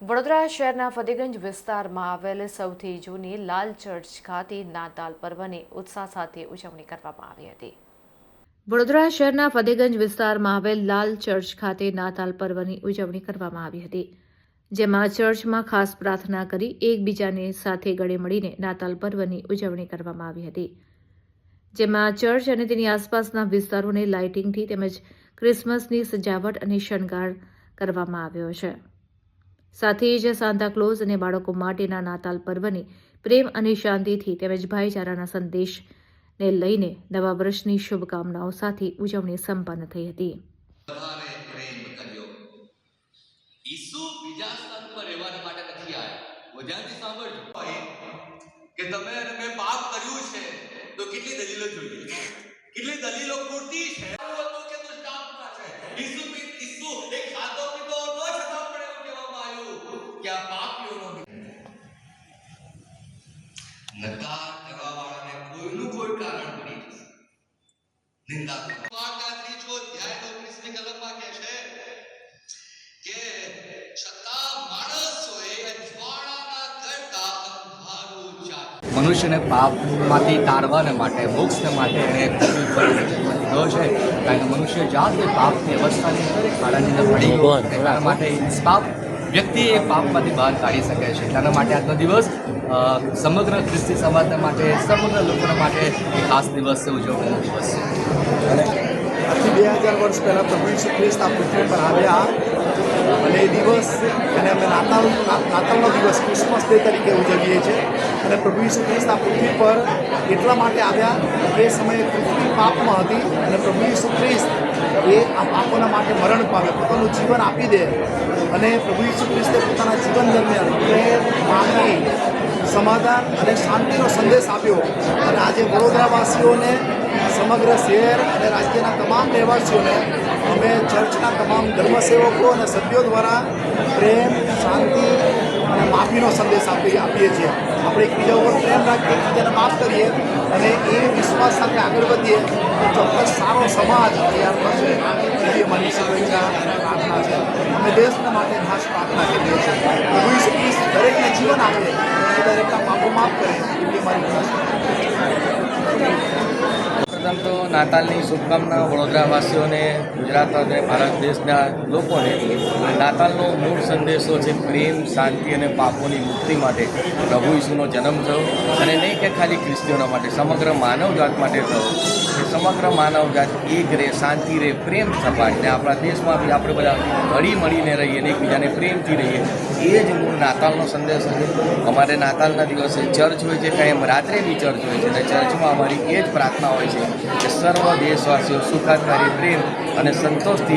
વડોદરા શહેરના ફતેગંજ વિસ્તારમાં આવેલ સૌથી જૂની લાલ ચર્ચ ખાતે નાતાલ પર્વની ઉત્સાહ સાથે ઉજવણી કરવામાં આવી હતી. વડોદરા શહેરના ફતેગંજ વિસ્તારમાં આવેલ લાલ ચર્ચ ખાતે નાતાલ પર્વની ઉજવણી કરવામાં આવી હતી. જેમાં ચર્ચમાં ખાસ પ્રાર્થના કરી એકબીજાને સાથે ગળે મળીને નાતાલ પર્વની ઉજવણી કરવામાં આવી હતી. જેમાં ચર્ચ અને તેની આસપાસના વિસ્તારોને લાઇટિંગથી તેમજ ક્રિસમસની સજાવટ અને શણગાર કરવામાં આવ્યો છે. સાથે જ સાંતાક્લોઝ અને બાળકો માટેના નાતાલ પર્વની પ્રેમ અને શાંતિથી તેમજ ભાઈચારાના સંદેશને લઈને નવા વર્ષની શુભકામનાઓ સાથે ઉજવણી સંપન્ન થઈ હતી. કેટલી દલીલો જોઈએ છે? કે આ પાપીઓનો નકાર કરવા વાળાને કોઈનું કોઈ કારણ બની જશે. નિંદા વાર્તા ત્રીજો અધ્યાય ઓગણીસમી કલમમાં કહે છે કે છતાં માણસોએ અજવાળાના કરતા અંધારું ચાલ્યું મનુષ્યને પાપમાંથી તારવાને માટે મોક્ષને માટે એણે પૃથ્વી પર છે કારણ કે મનુષ્ય જાતે પાપની અવસ્થાની અંદર એ ખાડાની અંદર પડી ગયો એના માટે પાપ વ્યક્તિ એ પાપમાંથી બહાર કાઢી શકે છે. એટલાના માટે આજનો દિવસ સમગ્ર ખ્રિસ્તી સમાજના માટે, સમગ્ર લોકોના માટે એ ખાસ દિવસ છે, ઉજવણીનો દિવસ છે. આજથી બે હજાર વર્ષ પહેલાં પ્રભુ ખ્રિસ્ત આ પૃથ્વી પર આવ્યા. અને એ દિવસ અને અમે નાતાલ નાતાલનો દિવસ ક્રિસમસ ડે તરીકે ઉજવીએ છીએ. અને પ્રભુ ઈસુ ખ્રિસ્ત આ પૃથ્વી પર એટલા માટે આવ્યા તે સમયે પૃથ્વી પાપમાં હતી અને પ્રભુ ઈસુ ખ્રિસ્ત એ આ પાપોના માટે મરણ પામે પોતાનું જીવન આપી દે. અને પ્રભુ ઈસુ ખ્રિસ્તે પોતાના જીવન દરમિયાન પ્રેમ, માગણી, સમાધાન અને શાંતિનો સંદેશ આપ્યો. અને આજે વડોદરાવાસીઓને સમગ્ર શહેર અને રાજ્યના તમામ રહેવાસીઓને અમે ચર્ચના તમામ ધર્મસેવકો અને સભ્યો દ્વારા પ્રેમ, શાંતિ અને માફીનો સંદેશ આપી આપીએ છીએ. આપણે એકબીજા ઉપર પ્રેમ રાખીએ, એકબીજાને માફ કરીએ અને એ વિશ્વાસ સાથે આગળ વધીએ તો ચોક્કસ સારો સમાજ તૈયાર થશે. એવી અમારી શુભેચ્છા પ્રાર્થના છે. અમે દેશના માટે ખાસ પ્રાર્થના કરીએ છીએ. પ્રભુ ઈસુ દરેકને જીવન આપે દરેકના પાપો માફ કરે એવી અમારી ખાસ પ્રથમ તો નાતાલની શુભકામના વડોદરાવાસીઓને, ગુજરાત અને ભારત દેશના લોકોને. નાતાલનો મૂળ સંદેશો છે પ્રેમ, શાંતિ અને પાપોની મુક્તિ માટે. પ્રભુ ઈસુનો જન્મ થયો અને નહીં કે ખાલી ખ્રિસ્તીઓના માટે, સમગ્ર માનવજાત માટે થયો. કે સમગ્ર માનવજાત એક રહે શાંતિ રહે પ્રેમ સપાટ ને આપણા દેશમાં બી આપણે બધા હળી મળીને રહીએ અને એકબીજાને પ્રેમથી રહીએ. એ જ મૂળ નાતાલનો સંદેશ છે અમારે નાતાલના દિવસે ચર્ચ હોય છે કાંઈ રાત્રે બી ચર્ચ હોય છે અને ચર્ચમાં અમારી એ જ પ્રાર્થના હોય છે કે સર્વ દેશવાસીઓ સુખાકારી, પ્રેમ અને સંતોષથી